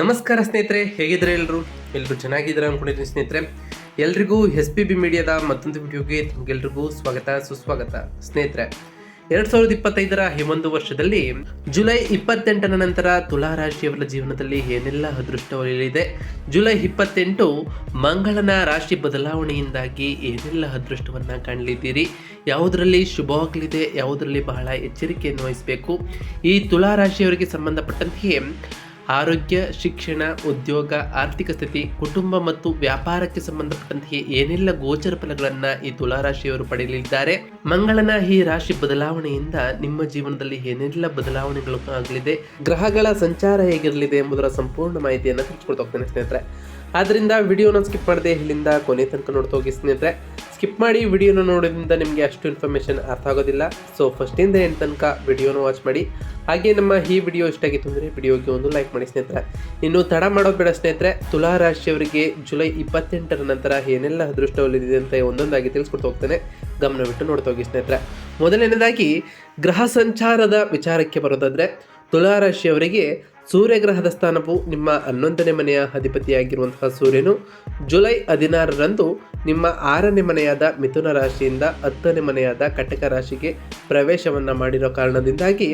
ನಮಸ್ಕಾರ ಸ್ನೇಹಿತರೆ ಹೇಗಿದ್ರೆ ಎಲ್ಲರೂ ಎಲ್ಲರೂ ಚೆನ್ನಾಗಿದ್ದಾರೆ ಅನ್ಕೊಂಡಿದ್ದೀನಿ ಸ್ನೇಹಿತರೆ. ಎಲ್ರಿಗೂ ಎಸ್ ಪಿ ಬಿ ಮೀಡಿಯಾದ ಮತ್ತೊಂದು ವಿಡಿಯೋಗೆ ತಮಗೆಲ್ರಿಗೂ ಸ್ವಾಗತ, ಸುಸ್ವಾಗತ. ಸ್ನೇಹಿತರೆ, ಎರಡ್ ಸಾವಿರದ ಇಪ್ಪತ್ತೈದರ ಈ ಒಂದು ವರ್ಷದಲ್ಲಿ ಜುಲೈ ಇಪ್ಪತ್ತೆಂಟರ ನಂತರ ತುಲಾ ರಾಶಿಯವರ ಜೀವನದಲ್ಲಿ ಏನೆಲ್ಲ ಅದೃಷ್ಟ ಒಲಿಯಲಿದೆ? ಜುಲೈ ಇಪ್ಪತ್ತೆಂಟು ಮಂಗಳನ ರಾಶಿ ಬದಲಾವಣೆಯಿಂದಾಗಿ ಏನೆಲ್ಲ ಅದೃಷ್ಟವನ್ನು ಕಾಣಲಿದ್ದೀರಿ? ಯಾವುದರಲ್ಲಿ ಶುಭವಾಗಲಿದೆ ಯಾವುದರಲ್ಲಿ ಬಹಳ ಎಚ್ಚರಿಕೆಯನ್ನು ವಹಿಸಬೇಕು? ಈ ತುಲಾ ರಾಶಿಯವರಿಗೆ ಸಂಬಂಧಪಟ್ಟಂತೆಯೇ ಆರೋಗ್ಯ, ಶಿಕ್ಷಣ, ಉದ್ಯೋಗ, ಆರ್ಥಿಕ ಸ್ಥಿತಿ, ಕುಟುಂಬ ಮತ್ತು ವ್ಯಾಪಾರಕ್ಕೆ ಸಂಬಂಧಪಟ್ಟಂತೆ ಏನೆಲ್ಲ ಗೋಚರ ಫಲಗಳನ್ನ ಈ ತುಲಾರಾಶಿಯವರು ಪಡೆಯಲಿದ್ದಾರೆ? ಮಂಗಳನ ಈ ರಾಶಿ ಬದಲಾವಣೆಯಿಂದ ನಿಮ್ಮ ಜೀವನದಲ್ಲಿ ಏನೆಲ್ಲ ಬದಲಾವಣೆಗಳು ಆಗಲಿದೆ? ಗ್ರಹಗಳ ಸಂಚಾರ ಹೇಗಿರಲಿದೆ ಎಂಬುದರ ಸಂಪೂರ್ಣ ಮಾಹಿತಿಯನ್ನು ತಿಳಿಸ್ಕೊಡ್ತಾ ಹೋಗ್ತೇನೆ ಸ್ನೇಹಿತರೆ. ಆದ್ರಿಂದ ವಿಡಿಯೋನ ಸ್ಕಿಪ್ ಮಾಡದೆ ಇಲ್ಲಿಂದ ಕೊನೆ ತನಕ ನೋಡ್ತಾ ಹೋಗಿ ಸ್ನೇಹಿತರೆ. ಸ್ಕಿಪ್ ಮಾಡಿ ವಿಡಿಯೋನ ನೋಡೋದ್ರಿಂದ ನಿಮಗೆ ಅಷ್ಟು ಇನ್ಫಾರ್ಮೇಷನ್ ಅರ್ಥ ಆಗೋದಿಲ್ಲ. ಸೊ ಫಸ್ಟಿಂದ ಏನು ತನಕ ವಿಡಿಯೋನ ವಾಚ್ ಮಾಡಿ, ಹಾಗೆ ನಮ್ಮ ಈ ವಿಡಿಯೋ ಇಷ್ಟ ಆಗಿತ್ತು ಅಂದರೆ ವಿಡಿಯೋಗೆ ಒಂದು ಲೈಕ್ ಮಾಡಿ ಸ್ನೇಹಿತರೆ. ಇನ್ನು ತಡ ಮಾಡೋದು ಬೇಡ ಸ್ನೇಹಿತರೆ, ತುಲಾ ರಾಶಿಯವರಿಗೆ ಜುಲೈ ಇಪ್ಪತ್ತೆಂಟರ ನಂತರ ಏನೆಲ್ಲ ಅದೃಷ್ಟ ಒಲಿದಿದೆ ಅಂತ ಒಂದೊಂದಾಗಿ ತಿಳಿಸ್ಕೊಡ್ತಾ ಹೋಗ್ತೇನೆ. ಗಮನವಿಟ್ಟು ನೋಡ್ತಾ ಹೋಗಿ ಸ್ನೇಹಿತರೆ. ಮೊದಲನೇದಾಗಿ, ಗ್ರಹ ಸಂಚಾರದ ವಿಚಾರಕ್ಕೆ ಬರೋದಾದರೆ, ತುಲಾ ರಾಶಿಯವರಿಗೆ ಸೂರ್ಯಗ್ರಹದ ಸ್ಥಾನವು ನಿಮ್ಮ ಹನ್ನೊಂದನೇ ಮನೆಯ ಅಧಿಪತಿಯಾಗಿರುವಂತಹ ಸೂರ್ಯನು ಜುಲೈ ಹದಿನಾರರಂದು ನಿಮ್ಮ ಆರನೇ ಮನೆಯಾದ ಮಿಥುನ ರಾಶಿಯಿಂದ ಹತ್ತನೇ ಮನೆಯಾದ ಕಟಕ ರಾಶಿಗೆ ಪ್ರವೇಶವನ್ನು ಮಾಡಿರೋ ಕಾರಣದಿಂದಾಗಿ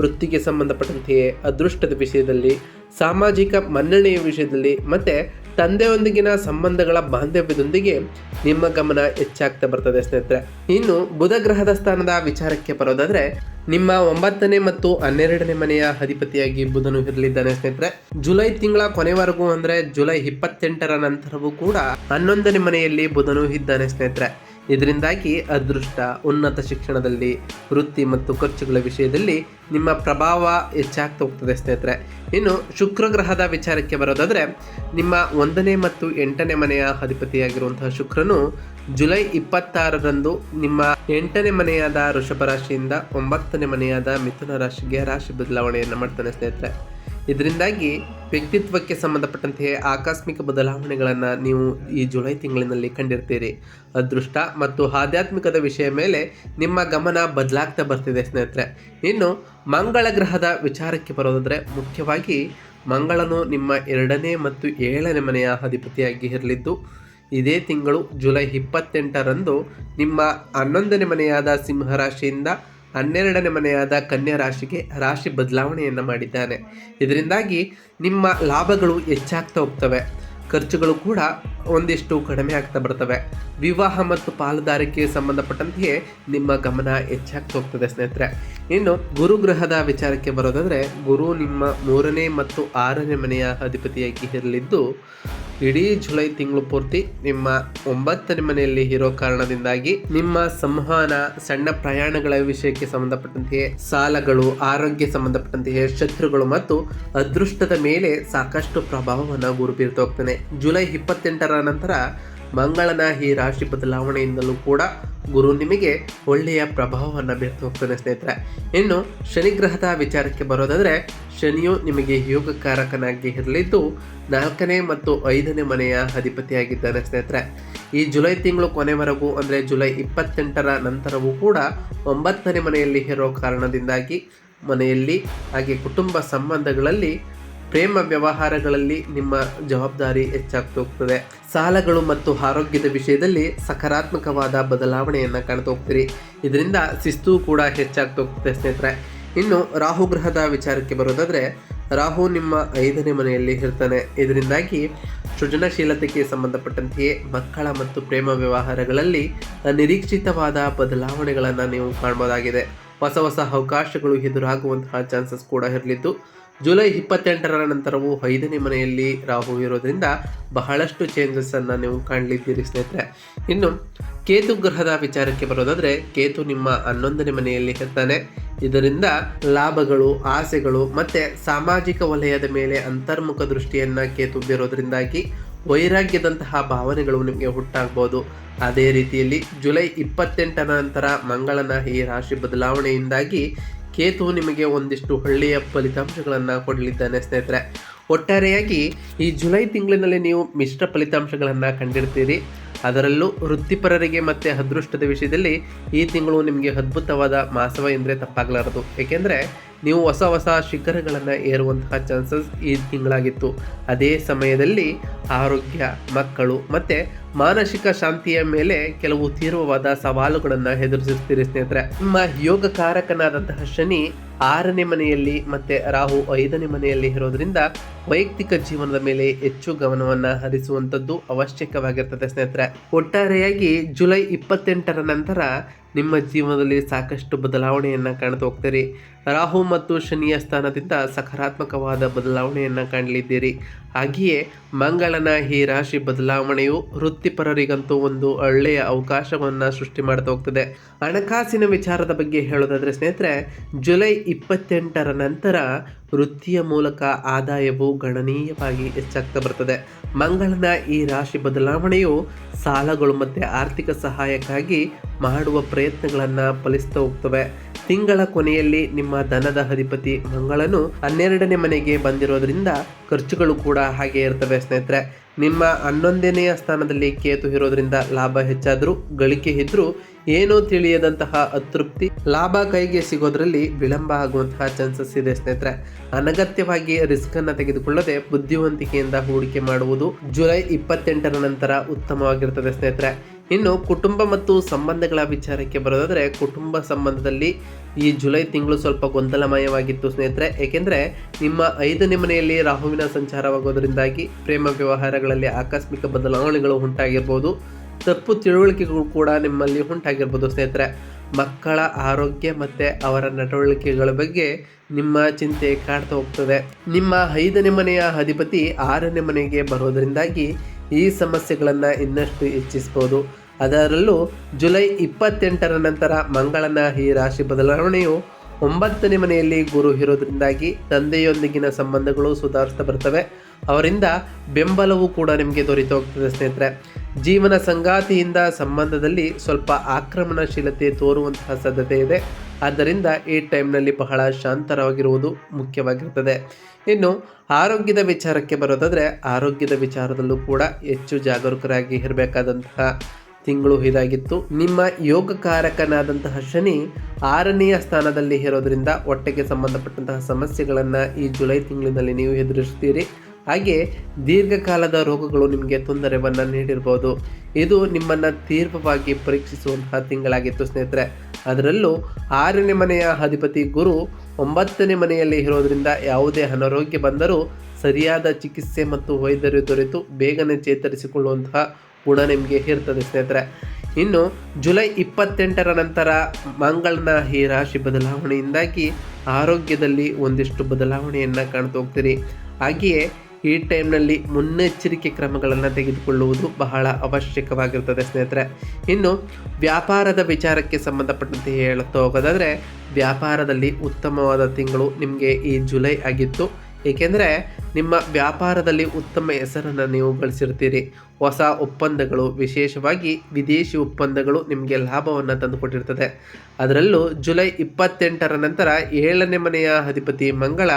ವೃತ್ತಿಗೆ ಸಂಬಂಧಪಟ್ಟಂತೆಯೇ ಅದೃಷ್ಟದ ವಿಷಯದಲ್ಲಿ, ಸಾಮಾಜಿಕ ಮನ್ನಣೆಯ ವಿಷಯದಲ್ಲಿ ಮತ್ತು ತಂದೆಯೊಂದಿಗಿನ ಸಂಬಂಧಗಳ ಬಾಂಧವ್ಯದೊಂದಿಗೆ ನಿಮ್ಮ ಗಮನ ಹೆಚ್ಚಾಗ್ತಾ ಬರ್ತದೆ ಸ್ನೇಹಿತರೆ. ಇನ್ನು ಬುಧ ಗ್ರಹದ ಸ್ಥಾನದ ವಿಚಾರಕ್ಕೆ ಬರೋದಾದ್ರೆ ನಿಮ್ಮ ಒಂಬತ್ತನೇ ಮತ್ತು ಹನ್ನೆರಡನೇ ಮನೆಯ ಅಧಿಪತಿಯಾಗಿ ಬುಧನು ಇರಲಿದ್ದಾನೆ ಸ್ನೇಹಿತರೆ. ಜುಲೈ ತಿಂಗಳ ಕೊನೆವರೆಗೂ ಅಂದ್ರೆ ಜುಲೈ ಇಪ್ಪತ್ತೆಂಟರ ನಂತರವೂ ಕೂಡ ಹನ್ನೊಂದನೇ ಮನೆಯಲ್ಲಿ ಬುಧನು ಇದ್ದಾನೆ ಸ್ನೇಹಿತರೆ. ಇದರಿಂದಾಗಿ ಅದೃಷ್ಟ, ಉನ್ನತ ಶಿಕ್ಷಣದಲ್ಲಿ ವೃತ್ತಿ ಮತ್ತು ಖರ್ಚುಗಳ ವಿಷಯದಲ್ಲಿ ನಿಮ್ಮ ಪ್ರಭಾವ ಹೆಚ್ಚಾಗ್ತಾ ಹೋಗ್ತದೆ ಸ್ನೇಹಿತರೆ. ಇನ್ನು ಶುಕ್ರ ಗ್ರಹದ ವಿಚಾರಕ್ಕೆ ಬರೋದಾದರೆ, ನಿಮ್ಮ ಒಂದನೇ ಮತ್ತು ಎಂಟನೇ ಮನೆಯ ಅಧಿಪತಿಯಾಗಿರುವಂತಹ ಶುಕ್ರನು ಜುಲೈ ಇಪ್ಪತ್ತಾರರಂದು ನಿಮ್ಮ ಎಂಟನೇ ಮನೆಯಾದ ವೃಷಭ ರಾಶಿಯಿಂದ ಒಂಬತ್ತನೇ ಮನೆಯಾದ ಮಿಥುನ ರಾಶಿಗೆ ರಾಶಿ ಬದಲಾವಣೆಯನ್ನು ಮಾಡ್ತಾನೆ ಸ್ನೇಹಿತರೆ. ಇದರಿಂದಾಗಿ ವ್ಯಕ್ತಿತ್ವಕ್ಕೆ ಸಂಬಂಧಪಟ್ಟಂತೆ ಆಕಸ್ಮಿಕ ಬದಲಾವಣೆಗಳನ್ನು ನೀವು ಈ ಜುಲೈ ತಿಂಗಳಿನಲ್ಲಿ ಕಂಡಿರ್ತೀರಿ. ಅದೃಷ್ಟ ಮತ್ತು ಆಧ್ಯಾತ್ಮಿಕದ ವಿಷಯ ಮೇಲೆ ನಿಮ್ಮ ಗಮನ ಬದಲಾಗ್ತಾ ಬರ್ತಿದೆ ಸ್ನೇಹಿತರೆ. ಇನ್ನು ಮಂಗಳ ಗ್ರಹದ ವಿಚಾರಕ್ಕೆ ಬರೋದಾದರೆ ಮುಖ್ಯವಾಗಿ ಮಂಗಳನು ನಿಮ್ಮ ಎರಡನೇ ಮತ್ತು ಏಳನೇ ಮನೆಯ ಅಧಿಪತಿಯಾಗಿ ಇರಲಿದ್ದು, ಇದೇ ತಿಂಗಳು ಜುಲೈ ಇಪ್ಪತ್ತೆಂಟರಂದು ನಿಮ್ಮ ಹನ್ನೊಂದನೇ ಮನೆಯಾದ ಸಿಂಹರಾಶಿಯಿಂದ ಹನ್ನೆರಡನೇ ಮನೆಯಾದ ಕನ್ಯಾ ರಾಶಿಗೆ ರಾಶಿ ಬದಲಾವಣೆಯನ್ನು ಮಾಡಿದ್ದಾನೆ. ಇದರಿಂದಾಗಿ ನಿಮ್ಮ ಲಾಭಗಳು ಹೆಚ್ಚಾಗ್ತಾ ಹೋಗ್ತವೆ. ಖರ್ಚುಗಳು ಕೂಡ ಒಂದಿಷ್ಟು ಕಡಿಮೆ ಆಗ್ತಾ ಬರ್ತವೆ. ವಿವಾಹ ಮತ್ತು ಪಾಲುದಾರಿಕೆಗೆ ಸಂಬಂಧಪಟ್ಟಂತೆಯೇ ನಿಮ್ಮ ಗಮನ ಹೆಚ್ಚಾಗ್ತಾ ಹೋಗ್ತದೆ ಸ್ನೇಹಿತರೆ. ಇನ್ನು ಗುರು ಗ್ರಹದ ವಿಚಾರಕ್ಕೆ ಬರೋದಾದರೆ ಗುರು ನಿಮ್ಮ ಮೂರನೇ ಮತ್ತು ಆರನೇ ಮನೆಯ ಅಧಿಪತಿಯಾಗಿ ಇರಲಿದ್ದು ಇಡೀ ಜುಲೈ ತಿಂಗಳು ಪೂರ್ತಿ ನಿಮ್ಮ ಒಂಬತ್ತನೇ ಮನೆಯಲ್ಲಿ ಇರೋ ಕಾರಣದಿಂದಾಗಿ ನಿಮ್ಮ ಸಂವಹನ, ಸಣ್ಣ ಪ್ರಯಾಣಗಳ ವಿಷಯಕ್ಕೆ ಸಂಬಂಧಪಟ್ಟಂತೆಯೇ, ಸಾಲಗಳು ಆರೋಗ್ಯ ಸಂಬಂಧಪಟ್ಟಂತೆಯೇ, ಶತ್ರುಗಳು ಮತ್ತು ಅದೃಷ್ಟದ ಮೇಲೆ ಸಾಕಷ್ಟು ಪ್ರಭಾವವನ್ನು ಗುರುಬೀರ್ತೋಗ್ತಾನೆ ಜುಲೈ ಇಪ್ಪತ್ತೆಂಟರ ನಂತರ ಮಂಗಳನ ಈ ರಾಶಿ ಬದಲಾವಣೆಯಿಂದಲೂ ಕೂಡ ಗುರು ನಿಮಗೆ ಒಳ್ಳೆಯ ಪ್ರಭಾವವನ್ನು ಬೀರ್ತು ಹೋಗ್ತಾನೆ ಸ್ನೇಹಿತರೆ. ಇನ್ನು ಶನಿ ಗ್ರಹದ ವಿಚಾರಕ್ಕೆ ಬರೋದಾದರೆ, ಶನಿಯು ನಿಮಗೆ ಯೋಗಕಾರಕನಾಗಿ ಇರಲಿದ್ದು ನಾಲ್ಕನೇ ಮತ್ತು ಐದನೇ ಮನೆಯ ಅಧಿಪತಿಯಾಗಿದ್ದಾನೆ ಸ್ನೇಹಿತರೆ. ಈ ಜುಲೈ ತಿಂಗಳು ಕೊನೆವರೆಗೂ ಅಂದರೆ ಜುಲೈ ಇಪ್ಪತ್ತೆಂಟರ ನಂತರವೂ ಕೂಡ ಒಂಬತ್ತನೇ ಮನೆಯಲ್ಲಿ ಇರೋ ಕಾರಣದಿಂದಾಗಿ ಮನೆಯಲ್ಲಿ ಹಾಗೆ ಕುಟುಂಬ ಸಂಬಂಧಗಳಲ್ಲಿ ಪ್ರೇಮ ವ್ಯವಹಾರಗಳಲ್ಲಿ ನಿಮ್ಮ ಜವಾಬ್ದಾರಿ ಹೆಚ್ಚಾಗ್ತೋಗ್ತದೆ ಸಾಲಗಳು ಮತ್ತು ಆರೋಗ್ಯದ ವಿಷಯದಲ್ಲಿ ಸಕಾರಾತ್ಮಕವಾದ ಬದಲಾವಣೆಯನ್ನು ಕಾಣ್ತಾ ಹೋಗ್ತೀರಿ. ಇದರಿಂದ ಶಿಸ್ತು ಕೂಡ ಹೆಚ್ಚಾಗ್ತೋಗ್ತದೆ ಸ್ನೇಹಿತರೆ. ಇನ್ನು ರಾಹು ಗ್ರಹದ ವಿಚಾರಕ್ಕೆ ಬರೋದಾದರೆ, ರಾಹು ನಿಮ್ಮ ಐದನೇ ಮನೆಯಲ್ಲಿ ಇರ್ತಾನೆ. ಇದರಿಂದಾಗಿ ಸೃಜನಶೀಲತೆಗೆ ಸಂಬಂಧಪಟ್ಟಂತೆಯೇ ಮಕ್ಕಳ ಮತ್ತು ಪ್ರೇಮ ವ್ಯವಹಾರಗಳಲ್ಲಿ ಅನಿರೀಕ್ಷಿತವಾದ ಬದಲಾವಣೆಗಳನ್ನು ನೀವು ಕಾಣ್ಬೋದಾಗಿದೆ. ಹೊಸ ಹೊಸ ಅವಕಾಶಗಳು ಎದುರಾಗುವಂತಹ ಚಾನ್ಸಸ್ ಕೂಡ ಇರಲಿದ್ದು ಜುಲೈ ಇಪ್ಪತ್ತೆಂಟರ ನಂತರವೂ ಐದನೇ ಮನೆಯಲ್ಲಿ ರಾಹು ಇರೋದ್ರಿಂದ ಬಹಳಷ್ಟು ಚೇಂಜಸ್ ಅನ್ನು ನೀವು ಕಾಣಲಿದ್ದೀರಿ ಸ್ನೇಹಿತರೆ. ಇನ್ನು ಕೇತು ಗ್ರಹದ ವಿಚಾರಕ್ಕೆ ಬರೋದಾದ್ರೆ ಕೇತು ನಿಮ್ಮ ಹನ್ನೊಂದನೇ ಮನೆಯಲ್ಲಿ ಇರ್ತಾನೆ. ಇದರಿಂದ ಲಾಭಗಳು, ಆಸೆಗಳು ಮತ್ತೆ ಸಾಮಾಜಿಕ ವಲಯದ ಮೇಲೆ ಅಂತರ್ಮುಖ ದೃಷ್ಟಿಯನ್ನ ಕೇತು ಬೀರೋದ್ರಿಂದಾಗಿ ವೈರಾಗ್ಯದಂತಹ ಭಾವನೆಗಳು ನಿಮಗೆ ಹುಟ್ಟಾಗ್ಬೋದು. ಅದೇ ರೀತಿಯಲ್ಲಿ ಜುಲೈ ಇಪ್ಪತ್ತೆಂಟರ ನಂತರ ಮಂಗಳನ ಈ ರಾಶಿ ಬದಲಾವಣೆಯಿಂದಾಗಿ ಕೇತು ನಿಮಗೆ ಒಂದಿಷ್ಟು ಒಳ್ಳೆಯ ಫಲಿತಾಂಶಗಳನ್ನು ಕೊಡಲಿದ್ದಾನೆ ಸ್ನೇಹಿತರೆ. ಒಟ್ಟಾರೆಯಾಗಿ ಈ ಜುಲೈ ತಿಂಗಳಿನಲ್ಲಿ ನೀವು ಮಿಶ್ರ ಫಲಿತಾಂಶಗಳನ್ನು ಕಂಡಿರ್ತೀರಿ. ಅದರಲ್ಲೂ ವೃತ್ತಿಪರರಿಗೆ ಮತ್ತು ಅದೃಷ್ಟದ ವಿಷಯದಲ್ಲಿ ಈ ತಿಂಗಳು ನಿಮಗೆ ಅದ್ಭುತವಾದ ಮಾಸವ ಎಂದರೆ ತಪ್ಪಾಗಲಾರದು. ಏಕೆಂದರೆ ನೀವು ಹೊಸ ಹೊಸ ಶಿಖರಗಳನ್ನು ಏರುವಂತಹ ಚಾನ್ಸಸ್ ಈ ತಿಂಗಳಾಗಿತ್ತು. ಅದೇ ಸಮಯದಲ್ಲಿ ಆರೋಗ್ಯ, ಮಕ್ಕಳು ಮತ್ತು ಮಾನಸಿಕ ಶಾಂತಿಯ ಮೇಲೆ ಕೆಲವು ತೀವ್ರವಾದ ಸವಾಲುಗಳನ್ನು ಎದುರಿಸುತ್ತೀರಿ ಸ್ನೇಹಿತರೆ. ನಿಮ್ಮ ಯೋಗ ಕಾರಕನಾದಂತಹ ಶನಿ ಆರನೇ ಮನೆಯಲ್ಲಿ ಮತ್ತೆ ರಾಹು ಐದನೇ ಮನೆಯಲ್ಲಿ ಇರೋದ್ರಿಂದ ವೈಯಕ್ತಿಕ ಜೀವನದ ಮೇಲೆ ಹೆಚ್ಚು ಗಮನವನ್ನು ಹರಿಸುವಂಥದ್ದು ಅವಶ್ಯಕವಾಗಿರ್ತದೆ ಸ್ನೇಹಿತರೆ. ಒಟ್ಟಾರೆಯಾಗಿ ಜುಲೈ ಇಪ್ಪತ್ತೆಂಟರ ನಂತರ ನಿಮ್ಮ ಜೀವನದಲ್ಲಿ ಸಾಕಷ್ಟು ಬದಲಾವಣೆಯನ್ನು ಕಾಣ್ತಾ ಹೋಗ್ತೀರಿ. ರಾಹು ಮತ್ತು ಶನಿಯ ಸ್ಥಾನದಿಂದ ಸಕಾರಾತ್ಮಕವಾದ ಬದಲಾವಣೆಯನ್ನು ಕಾಣಲಿದ್ದೀರಿ. ಹಾಗೆಯೇ ಮಂಗಳನ ಈ ರಾಶಿ ಬದಲಾವಣೆಯು ವೃತ್ತಿಪರರಿಗಂತೂ ಒಂದು ಒಳ್ಳೆಯ ಅವಕಾಶವನ್ನು ಸೃಷ್ಟಿ ಮಾಡ್ತಾ ಹೋಗ್ತದೆ. ಹಣಕಾಸಿನ ವಿಚಾರದ ಬಗ್ಗೆ ಹೇಳೋದಾದರೆ ಸ್ನೇಹಿತರೆ, ಜುಲೈ ಇಪ್ಪತ್ತೆಂಟರ ನಂತರ ವೃತ್ತಿಯ ಮೂಲಕ ಆದಾಯವು ಗಣನೀಯವಾಗಿ ಹೆಚ್ಚಾಗ್ತಾ ಬರ್ತದೆ. ಮಂಗಳನ ಈ ರಾಶಿ ಬದಲಾವಣೆಯು ಸಾಲಗಳು ಮತ್ತು ಆರ್ಥಿಕ ಸಹಾಯಕ್ಕಾಗಿ ಮಾಡುವ ಪ್ರಯತ್ನಗಳನ್ನು ಫಲಿಸ್ತಾ ಹೋಗ್ತವೆ. ತಿಂಗಳ ಕೊನೆಯಲ್ಲಿ ನಿಮ್ಮ ಧನದ ಅಧಿಪತಿ ಮಂಗಳನು ಹನ್ನೆರಡನೇ ಮನೆಗೆ ಬಂದಿರೋದ್ರಿಂದ ಖರ್ಚುಗಳು ಕೂಡ ಹಾಗೆ ಇರ್ತವೆ ಸ್ನೇಹಿತರೆ. ನಿಮ್ಮ ಹನ್ನೊಂದನೆಯ ಸ್ಥಾನದಲ್ಲಿ ಕೇತು ಇರೋದ್ರಿಂದ ಲಾಭ ಹೆಚ್ಚಾದರೂ, ಗಳಿಕೆ ಇದ್ರೂ ಏನೂ ತಿಳಿಯದಂತಹ ಅತೃಪ್ತಿ ಲಾಭ ಕೈಗೆ ಸಿಗೋದ್ರಲ್ಲಿ ವಿಳಂಬ ಆಗುವಂತಹ ಚಾನ್ಸಸ್ ಇದೆ ಸ್ನೇಹಿತರೆ. ಅನಗತ್ಯವಾಗಿ ರಿಸ್ಕ್ ಅನ್ನ ತೆಗೆದುಕೊಳ್ಳದೆ ಬುದ್ಧಿವಂತಿಕೆಯಿಂದ ಹೂಡಿಕೆ ಮಾಡುವುದು ಜುಲೈ ಇಪ್ಪತ್ತೆಂಟರ ನಂತರ ಉತ್ತಮವಾಗಿರ್ತದೆ ಸ್ನೇಹಿತರೆ. ಇನ್ನು ಕುಟುಂಬ ಮತ್ತು ಸಂಬಂಧಗಳ ವಿಚಾರಕ್ಕೆ ಬರೋದಾದ್ರೆ ಕುಟುಂಬ ಸಂಬಂಧದಲ್ಲಿ ಈ ಜುಲೈ ತಿಂಗಳು ಸ್ವಲ್ಪ ಗೊಂದಲಮಯವಾಗಿತ್ತು ಸ್ನೇಹಿತರೆ. ಏಕೆಂದರೆ ನಿಮ್ಮ ಐದನೇ ಮನೆಯಲ್ಲಿ ರಾಹುವಿನ ಸಂಚಾರವಾಗೋದರಿಂದಾಗಿ ಪ್ರೇಮ ವ್ಯವಹಾರಗಳಲ್ಲಿ ಆಕಸ್ಮಿಕ ಬದಲಾವಣೆಗಳು ಉಂಟಾಗಿರ್ಬೋದು. ತಪ್ಪು ತಿಳುವಳಿಕೆಗಳು ಕೂಡ ನಿಮ್ಮಲ್ಲಿ ಉಂಟಾಗಿರ್ಬೋದು ಸ್ನೇಹಿತರೆ. ಮಕ್ಕಳ ಆರೋಗ್ಯ ಮತ್ತು ಅವರ ನಡವಳಿಕೆಗಳ ಬಗ್ಗೆ ನಿಮ್ಮ ಚಿಂತೆ ಕಾಡ್ತಾ ಹೋಗ್ತದೆ. ನಿಮ್ಮ ಐದನೇ ಮನೆಯ ಅಧಿಪತಿ ಆರನೇ ಮನೆಗೆ ಬರೋದರಿಂದಾಗಿ ಈ ಸಮಸ್ಯೆಗಳನ್ನು ಇನ್ನಷ್ಟು ಹೆಚ್ಚಿಸ್ಬೋದು. ಅದರಲ್ಲೂ ಜುಲೈ ಇಪ್ಪತ್ತೆಂಟರ ನಂತರ ಮಂಗಳನ ಈ ರಾಶಿ ಬದಲಾವಣೆಯು ಒಂಬತ್ತನೇ ಮನೆಯಲ್ಲಿ ಗುರು ಇರೋದ್ರಿಂದಾಗಿ ತಂದೆಯೊಂದಿಗಿನ ಸಂಬಂಧಗಳು ಸುಧಾರಿಸ್ತಾ ಬರ್ತವೆ. ಅವರಿಂದ ಬೆಂಬಲವೂ ಕೂಡ ನಿಮಗೆ ದೊರೆತು ಹೋಗ್ತದೆ ಸ್ನೇಹಿತರೆ. ಜೀವನ ಸಂಗಾತಿಯಿಂದ ಸಂಬಂಧದಲ್ಲಿ ಸ್ವಲ್ಪ ಆಕ್ರಮಣಶೀಲತೆ ತೋರುವಂತಹ ಸಾಧ್ಯತೆ ಇದೆ. ಆದ್ದರಿಂದ ಈ ಟೈಮ್ನಲ್ಲಿ ಬಹಳ ಶಾಂತರವಾಗಿರುವುದು ಮುಖ್ಯವಾಗಿರುತ್ತದೆ ಇನ್ನು ಆರೋಗ್ಯದ ವಿಚಾರಕ್ಕೆ ಬರೋದಾದರೆ ಆರೋಗ್ಯದ ವಿಚಾರದಲ್ಲೂ ಕೂಡ ಹೆಚ್ಚು ಜಾಗರೂಕರಾಗಿ ಇರಬೇಕಾದಂತಹ ತಿಂಗಳು ಇದಾಗಿತ್ತು. ನಿಮ್ಮ ಯೋಗಕಾರಕನಾದಂತಹ ಶನಿ ಆರನೆಯ ಸ್ಥಾನದಲ್ಲಿ ಇರೋದರಿಂದ ಹೊಟ್ಟೆಗೆ ಸಂಬಂಧಪಟ್ಟಂತಹ ಸಮಸ್ಯೆಗಳನ್ನು ಈ ಜುಲೈ ತಿಂಗಳಿನಲ್ಲಿ ನೀವು ಎದುರಿಸ್ತೀರಿ. ಹಾಗೆ ದೀರ್ಘಕಾಲದ ರೋಗಗಳು ನಿಮಗೆ ತೊಂದರೆವನ್ನು ನೀಡಿರ್ಬೋದು. ಇದು ನಿಮ್ಮನ್ನು ತೀವ್ರವಾಗಿ ಪರೀಕ್ಷಿಸುವಂತಹ ತಿಂಗಳಾಗಿತ್ತು ಸ್ನೇಹಿತರೆ. ಅದರಲ್ಲೂ ಆರನೇ ಮನೆಯ ಅಧಿಪತಿ ಗುರು ಒಂಬತ್ತನೇ ಮನೆಯಲ್ಲಿ ಇರೋದರಿಂದ ಯಾವುದೇ ಅನಾರೋಗ್ಯ ಬಂದರೂ ಸರಿಯಾದ ಚಿಕಿತ್ಸೆ ಮತ್ತು ವೈದ್ಯರು ದೊರೆತು ಬೇಗನೆ ಚೇತರಿಸಿಕೊಳ್ಳುವಂತಹ ಗುಣ ನಿಮಗೆ ಇರ್ತದೆ ಸ್ನೇಹಿತರೆ. ಇನ್ನು ಜುಲೈ ಇಪ್ಪತ್ತೆಂಟರ ನಂತರ ಮಂಗಳನ ಈ ರಾಶಿ ಬದಲಾವಣೆಯಿಂದಾಗಿ ಆರೋಗ್ಯದಲ್ಲಿ ಒಂದಿಷ್ಟು ಬದಲಾವಣೆಯನ್ನು ಕಾಣ್ತಾ ಹೋಗ್ತೀರಿ. ಹಾಗೆಯೇ ಈ ಟೈಮ್ನಲ್ಲಿ ಮುನ್ನೆಚ್ಚರಿಕೆ ಕ್ರಮಗಳನ್ನು ತೆಗೆದುಕೊಳ್ಳುವುದು ಬಹಳ ಅವಶ್ಯಕವಾಗಿರುತ್ತದೆ, ಸ್ನೇಹಿತರೆ. ಇನ್ನು, ವ್ಯಾಪಾರದ ವಿಚಾರಕ್ಕೆ ಸಂಬಂಧಪಟ್ಟಂತೆ ಹೇಳುತ್ತಾ ಹೋಗೋದಾದರೆ, ವ್ಯಾಪಾರದಲ್ಲಿ ಉತ್ತಮವಾದ ತಿಂಗಳು ನಿಮಗೆ ಈ ಜುಲೈ ಆಗಿತ್ತು. ಏಕೆಂದರೆ ನಿಮ್ಮ ವ್ಯಾಪಾರದಲ್ಲಿ ಉತ್ತಮ ಹೆಸರನ್ನು ನೀವು ಗಳಿಸಿರ್ತೀರಿ ಹೊಸ ಒಪ್ಪಂದಗಳು, ವಿಶೇಷವಾಗಿ ವಿದೇಶಿ ಒಪ್ಪಂದಗಳು ನಿಮಗೆ ಲಾಭವನ್ನು ತಂದುಕೊಟ್ಟಿರ್ತದೆ. ಅದರಲ್ಲೂ ಜುಲೈ ಇಪ್ಪತ್ತೆಂಟರ ನಂತರ ಏಳನೇ ಮನೆಯ ಅಧಿಪತಿ ಮಂಗಳ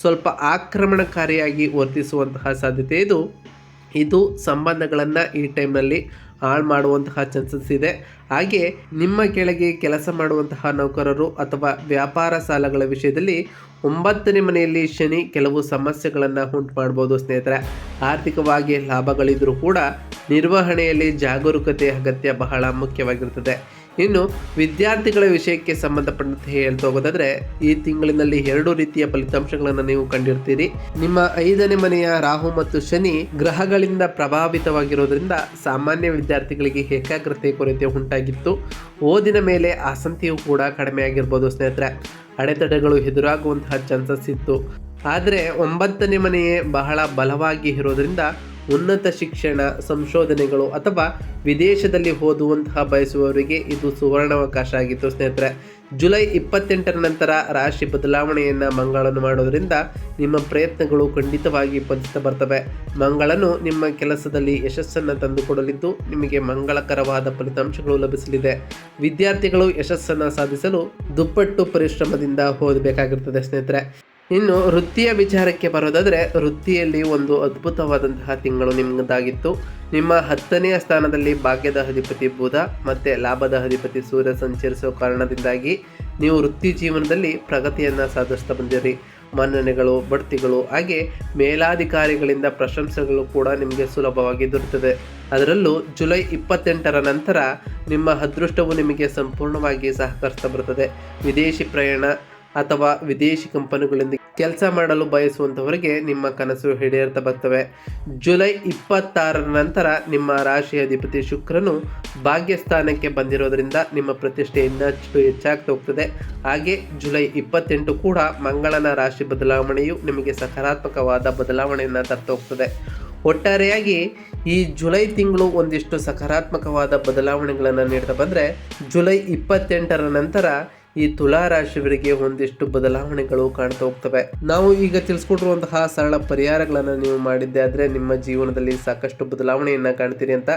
ಸ್ವಲ್ಪ ಆಕ್ರಮಣಕಾರಿಯಾಗಿ ವರ್ತಿಸುವಂತಹ ಸಾಧ್ಯತೆ ಇದು. ಇದು ಸಂಬಂಧಗಳನ್ನು ಈ ಟೈಮ್ನಲ್ಲಿ ಹಾಳು ಮಾಡುವಂತಹ ಚಾನ್ಸಸ್ ಇದೆ. ಹಾಗೆ ನಿಮ್ಮ ಕೆಳಗೆ ಕೆಲಸ ಮಾಡುವಂತಹ ನೌಕರರು ಅಥವಾ ವ್ಯಾಪಾರ ಸಾಲಗಳ ವಿಷಯದಲ್ಲಿ ಒಂಬತ್ತನೇ ಮನೆಯಲ್ಲಿ ಶನಿ ಕೆಲವು ಸಮಸ್ಯೆಗಳನ್ನು ಉಂಟು ಮಾಡ್ಬೋದು ಸ್ನೇಹಿತರೆ. ಆರ್ಥಿಕವಾಗಿ ಲಾಭಗಳಿದ್ರೂ ಕೂಡ ನಿರ್ವಹಣೆಯಲ್ಲಿ ಜಾಗರೂಕತೆ ಅಗತ್ಯ ಬಹಳ ಮುಖ್ಯವಾಗಿರ್ತದೆ. ಇನ್ನು ವಿದ್ಯಾರ್ಥಿಗಳ ವಿಷಯಕ್ಕೆ ಸಂಬಂಧಪಟ್ಟಂತೆ ಹೇಳ್ತಾ ಹೋಗೋದಾದ್ರೆ, ಈ ತಿಂಗಳಿನಲ್ಲಿ ಎರಡು ರೀತಿಯ ಫಲಿತಾಂಶಗಳನ್ನು ನೀವು ಕಂಡಿರ್ತೀರಿ. ನಿಮ್ಮ ಐದನೇ ಮನೆಯ ರಾಹು ಮತ್ತು ಶನಿ ಗ್ರಹಗಳಿಂದ ಪ್ರಭಾವಿತವಾಗಿರೋದ್ರಿಂದ ಸಾಮಾನ್ಯ ವಿದ್ಯಾರ್ಥಿಗಳಿಗೆ ಏಕಾಗ್ರತೆ ಕೊರತೆ ಉಂಟಾಗಿತ್ತು. ಓದಿನ ಮೇಲೆ ಆಸಕ್ತಿಯು ಕೂಡ ಕಡಿಮೆ ಆಗಿರ್ಬೋದು ಸ್ನೇಹಿತರೆ. ಅಡೆತಡೆಗಳು ಎದುರಾಗುವಂತಹ ಚಾನ್ಸಸ್ ಇತ್ತು. ಆದರೆ ಒಂಬತ್ತನೇ ಮನೆಯೇ ಬಹಳ ಬಲವಾಗಿ ಇರೋದ್ರಿಂದ ಉನ್ನತ ಶಿಕ್ಷಣ, ಸಂಶೋಧನೆಗಳು ಅಥವಾ ವಿದೇಶದಲ್ಲಿ ಓದುವಂತಹ ಬಯಸುವವರಿಗೆ ಇದು ಸುವರ್ಣಾವಕಾಶ ಆಗಿತ್ತು ಸ್ನೇಹಿತರೆ. ಜುಲೈ ಇಪ್ಪತ್ತೆಂಟರ ನಂತರ ರಾಶಿ ಬದಲಾವಣೆಯನ್ನು ಮಂಗಳನು ಮಾಡೋದರಿಂದ ನಿಮ್ಮ ಪ್ರಯತ್ನಗಳು ಖಂಡಿತವಾಗಿ ಫಲಿಸ್ತಾ ಬರ್ತವೆ. ಮಂಗಳನು ನಿಮ್ಮ ಕೆಲಸದಲ್ಲಿ ಯಶಸ್ಸನ್ನು ತಂದುಕೊಡಲಿದ್ದು ನಿಮಗೆ ಮಂಗಳಕರವಾದ ಫಲಿತಾಂಶಗಳು ಲಭಿಸಲಿದೆ. ವಿದ್ಯಾರ್ಥಿಗಳು ಯಶಸ್ಸನ್ನು ಸಾಧಿಸಲು ದುಪ್ಪಟ್ಟು ಪರಿಶ್ರಮದಿಂದ ಓದಬೇಕಾಗಿರ್ತದೆ ಸ್ನೇಹಿತರೆ. ಇನ್ನು ವೃತ್ತಿಯ ವಿಚಾರಕ್ಕೆ ಬರೋದಾದರೆ, ವೃತ್ತಿಯಲ್ಲಿ ಒಂದು ಅದ್ಭುತವಾದಂತಹ ತಿಂಗಳು ನಿಮ್ಮದಾಗಿತ್ತು ನಿಮ್ಮ ಹತ್ತನೆಯ ಸ್ಥಾನದಲ್ಲಿ ಭಾಗ್ಯದ ಅಧಿಪತಿ ಬುಧ, ಮತ್ತು ಲಾಭದ ಅಧಿಪತಿ ಸೂರ್ಯ ಸಂಚರಿಸುವ ಕಾರಣದಿಂದಾಗಿ ನೀವು ವೃತ್ತಿ ಜೀವನದಲ್ಲಿ ಪ್ರಗತಿಯನ್ನು ಸಾಧಿಸ್ತಾ ಬಂದಿರಿ. ಮನ್ನಣೆಗಳು, ಬಡ್ತಿಗಳು, ಹಾಗೆ ಮೇಲಾಧಿಕಾರಿಗಳಿಂದ ಪ್ರಶಂಸೆಗಳು ಕೂಡ ನಿಮಗೆ ಸುಲಭವಾಗಿ ದೊರೆತದೆ. ಅದರಲ್ಲೂ ಜುಲೈ ಇಪ್ಪತ್ತೆಂಟರ ನಂತರ ನಿಮ್ಮ ಅದೃಷ್ಟವು ನಿಮಗೆ ಸಂಪೂರ್ಣವಾಗಿ ಸಹಕರಿಸ್ತಾ ಬರುತ್ತದೆ. ವಿದೇಶಿ ಪ್ರಯಾಣ ಅಥವಾ ವಿದೇಶಿ ಕಂಪನಿಗಳಿಂದ ಕೆಲಸ ಮಾಡಲು ಬಯಸುವಂಥವರಿಗೆ ನಿಮ್ಮ ಕನಸು ಹಿಡಿಯರ್ತ ಬರ್ತವೆ. ಜುಲೈ ಇಪ್ಪತ್ತಾರರ ನಂತರ ನಿಮ್ಮ ರಾಶಿ ಅಧಿಪತಿ ಶುಕ್ರನು ಭಾಗ್ಯಸ್ಥಾನಕ್ಕೆ ಬಂದಿರೋದ್ರಿಂದ ನಿಮ್ಮ ಪ್ರತಿಷ್ಠೆ ಇನ್ನಷ್ಟು ಹೆಚ್ಚಾಗ್ತಾ ಹೋಗ್ತದೆ. ಹಾಗೆ ಜುಲೈ ಇಪ್ಪತ್ತೆಂಟು ಕೂಡ ಮಂಗಳನ ರಾಶಿ ಬದಲಾವಣೆಯು ನಿಮಗೆ ಸಕಾರಾತ್ಮಕವಾದ ಬದಲಾವಣೆಯನ್ನು ತರ್ತಾ ಹೋಗ್ತದೆ. ಒಟ್ಟಾರೆಯಾಗಿ ಈ ಜುಲೈ ತಿಂಗಳು ಒಂದಿಷ್ಟು ಸಕಾರಾತ್ಮಕವಾದ ಬದಲಾವಣೆಗಳನ್ನು ನೀಡ್ತಾ ಬಂದರೆ ಜುಲೈ ಇಪ್ಪತ್ತೆಂಟರ ನಂತರ ಈ ತುಲಾ ರಾಶಿಯವರಿಗೆ ಒಂದಿಷ್ಟು ಬದಲಾವಣೆಗಳು ಕಾಣ್ತಾ ಹೋಗ್ತವೆ. ನಾವು ಈಗ ತಿಳಿಸ್ಕೊಟ್ಟಿರುವಂತಹ ಸರಳ ಪರಿಹಾರಗಳನ್ನು ನೀವು ಮಾಡಿದ್ದೆ ಆದರೆ ನಿಮ್ಮ ಜೀವನದಲ್ಲಿ ಸಾಕಷ್ಟು ಬದಲಾವಣೆಯನ್ನು ಕಾಣ್ತೀರಿ ಅಂತ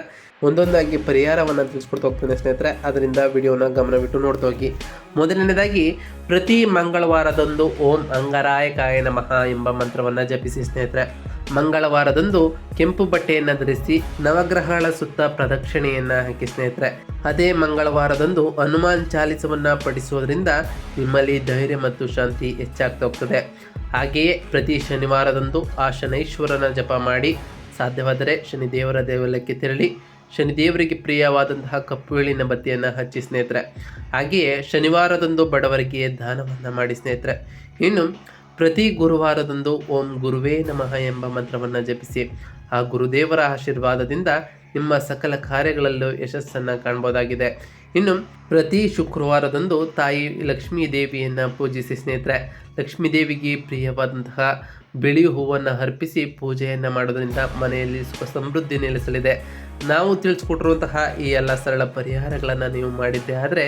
ಒಂದೊಂದಾಗಿ ಪರಿಹಾರವನ್ನು ತಿಳಿಸ್ಕೊಡ್ತಾ ಹೋಗ್ತೇನೆ ಸ್ನೇಹಿತರೆ. ಅದರಿಂದ ವಿಡಿಯೋನ ಗಮನವಿಟ್ಟು ನೋಡ್ತಾ ಹೋಗಿ. ಮೊದಲನೇದಾಗಿ, ಪ್ರತಿ ಮಂಗಳವಾರದಂದು ಓಂ ಅಂಗರಾಯಕಾಯ ನಮಃ ಎಂಬ ಮಂತ್ರವನ್ನು ಜಪಿಸಿ ಸ್ನೇಹಿತರೆ. ಮಂಗಳವಾರದಂದು ಕೆಂಪು ಬಟ್ಟೆಯನ್ನು ಧರಿಸಿ ನವಗ್ರಹಗಳ ಸುತ್ತ ಪ್ರದಕ್ಷಿಣೆಯನ್ನು ಹಾಕಿ ಸ್ನೇಹಿತರೆ. ಅದೇ ಮಂಗಳವಾರದಂದು ಹನುಮಾನ್ ಚಾಲಿಸವನ್ನು ಪಡಿಸುವುದರಿಂದ ನಿಮ್ಮಲ್ಲಿ ಧೈರ್ಯ ಮತ್ತು ಶಾಂತಿ ಹೆಚ್ಚಾಗ್ತಾ ಹೋಗ್ತದೆ. ಹಾಗೆಯೇ ಪ್ರತಿ ಶನಿವಾರದಂದು ಆ ಶನೈಶ್ವರನ ಜಪ ಮಾಡಿ ಸಾಧ್ಯವಾದರೆ ಶನಿದೇವರ ದೇವಾಲಯಕ್ಕೆ ತೆರಳಿ ಶನಿದೇವರಿಗೆ ಪ್ರಿಯವಾದಂತಹ ಕಪ್ಪು ಎಳ್ಳಿನ ಬತ್ತಿಯನ್ನು ಹಚ್ಚಿ ಸ್ನೇಹಿತರೆ. ಹಾಗೆಯೇ ಶನಿವಾರದಂದು ಬಡವರಿಗೆ ದಾನವನ್ನು ಮಾಡಿ ಸ್ನೇಹಿತರೆ. ಇನ್ನು ಪ್ರತಿ ಗುರುವಾರದಂದು ಓಂ ಗುರುವೇ ನಮಃ ಎಂಬ ಮಂತ್ರವನ್ನು ಜಪಿಸಿ ಆ ಗುರುದೇವರ ಆಶೀರ್ವಾದದಿಂದ ನಿಮ್ಮ ಸಕಲ ಕಾರ್ಯಗಳಲ್ಲೂ ಯಶಸ್ಸನ್ನು ಕಾಣ್ಬೋದಾಗಿದೆ. ಇನ್ನು ಪ್ರತಿ ಶುಕ್ರವಾರದಂದು ತಾಯಿ ಲಕ್ಷ್ಮೀ ದೇವಿಯನ್ನು ಪೂಜಿಸಿ ಸ್ನೇಹಿತರೆ ಲಕ್ಷ್ಮೀ ದೇವಿಗೆ ಪ್ರಿಯವಾದಂತಹ ಬಿಳಿ ಹೂವನ್ನು ಅರ್ಪಿಸಿ ಪೂಜೆಯನ್ನು ಮಾಡೋದರಿಂದ ಮನೆಯಲ್ಲಿ ಸುಖ ಸಮೃದ್ಧಿ ನೆಲೆಸಲಿದೆ. ನಾವು ತಿಳಿಸ್ಕೊಟ್ಟಿರುವಂತಹ ಈ ಎಲ್ಲ ಸರಳ ಪರಿಹಾರಗಳನ್ನು ನೀವು ಮಾಡಿದ್ದೆ ಆದರೆ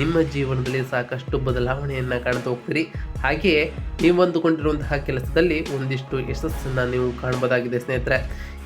ನಿಮ್ಮ ಜೀವನದಲ್ಲಿ ಸಾಕಷ್ಟು ಬದಲಾವಣೆಯನ್ನು ಕಾಣ್ತಾ ಹೋಗ್ತೀರಿ. ಹಾಗೆಯೇ ನೀವು ಅಂದುಕೊಂಡಿರುವಂತಹ ಕೆಲಸದಲ್ಲಿ ಒಂದಿಷ್ಟು ಯಶಸ್ಸನ್ನು ನೀವು ಕಾಣ್ಬೋದಾಗಿದೆ ಸ್ನೇಹಿತರೆ.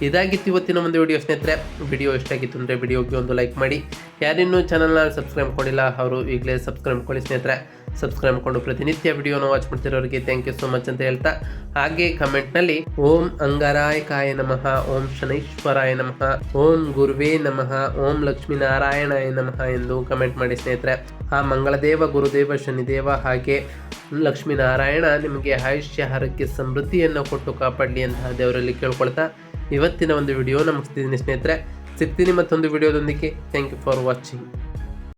ಇದಾಗಿತ್ತು ಇವತ್ತಿನ ಒಂದು ವಿಡಿಯೋ ಸ್ನೇಹಿತರೆ. ವಿಡಿಯೋ ಇಷ್ಟಾಗಿತ್ತು ಅಂದರೆ ವಿಡಿಯೋಗೆ ಒಂದು ಲೈಕ್ ಮಾಡಿ. ಯಾರಿನ್ನೂ ಚಾನಲ್ನ ಸಬ್ಸ್ಕ್ರೈಬ್ ಮಾಡಿಲ್ಲ ಅವರು ಈಗಲೇ ಸಬ್ಸ್ಕ್ರೈಬ್ ಕೊಡಿ ಸ್ನೇಹಿತರೆ. ಸಬ್ಸ್ಕ್ರೈಬ್ ಮಾಡ್ಕೊಂಡು ಪ್ರತಿನಿತ್ಯ ವಿಡಿಯೋನ ವಾಚ್ ಮಾಡ್ತಿರೋರಿಗೆ ಥ್ಯಾಂಕ್ ಯು ಸೋ ಮಚ್ ಅಂತ ಹೇಳ್ತಾ, ಹಾಗೆ ಕಮೆಂಟ್ನಲ್ಲಿ ಓಂ ಅಂಗರಾಯಕಾಯ ನಮಃ, ಓಂ ಶನೈಶ್ವರಾಯ ನಮಃ, ಓಂ ಗುರುವೇ ನಮಃ, ಓಂ ಲಕ್ಷ್ಮೀನಾರಾಯಣಾಯ ನಮಃ ಎಂದು ಕಮೆಂಟ್ ಮಾಡಿ ಸ್ನೇಹಿತರೆ. ಆ ಮಂಗಳದೇವ, ಗುರುದೇವ, ಶನಿದೇವ ಹಾಗೆ ಲಕ್ಷ್ಮೀನಾರಾಯಣ ನಿಮಗೆ ಆಯುಷ್ಯ, ಆರೋಗ್ಯ, ಸಮೃದ್ಧಿಯನ್ನು ಕೊಟ್ಟು ಕಾಪಾಡಲಿ ಅಂತ ದೇವರಲ್ಲಿ ಕೇಳ್ಕೊಳ್ತಾ ಇವತ್ತಿನ ಒಂದು ವಿಡಿಯೋ ಮುಗಿಸ್ತಿದ್ದೀನಿ ಸ್ನೇಹಿತರೆ. ಸಿಗ್ತೀನಿ ಮತ್ತೊಂದು ವಿಡಿಯೋದೊಂದಿಗೆ. Thank you for watching